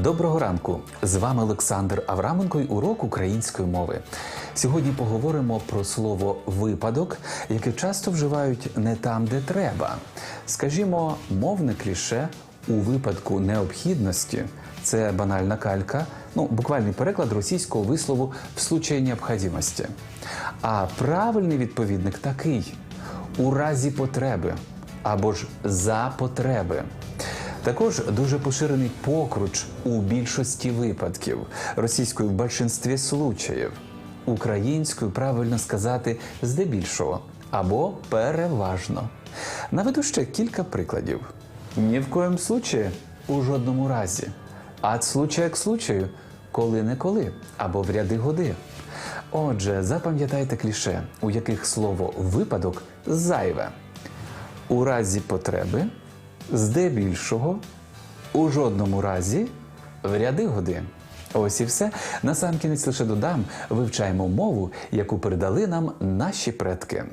Доброго ранку! З вами Олександр Авраменко і урок української мови. Сьогодні поговоримо про слово випадок, яке часто вживають не там, де треба. Скажімо, мовне кліше у випадку необхідності це банальна калька, ну буквальний переклад російського вислову в случаї необхідності. А правильний відповідник такий: у разі потреби або ж за потреби. Також дуже поширений покруч у більшості випадків, російською в більшинстві случаїв, українською правильно сказати здебільшого або переважно. Наведу ще кілька прикладів. Ні в коєм случаї у жодному разі. От случая к случаю, коли не коли, або в ряди годи. Отже, запам'ятайте кліше, у яких слово випадок зайве. У разі потреби, здебільшого, у жодному разі, в ряди годи. Ось і все. Насамкінець лише додам, вивчаємо мову, яку передали нам наші предки.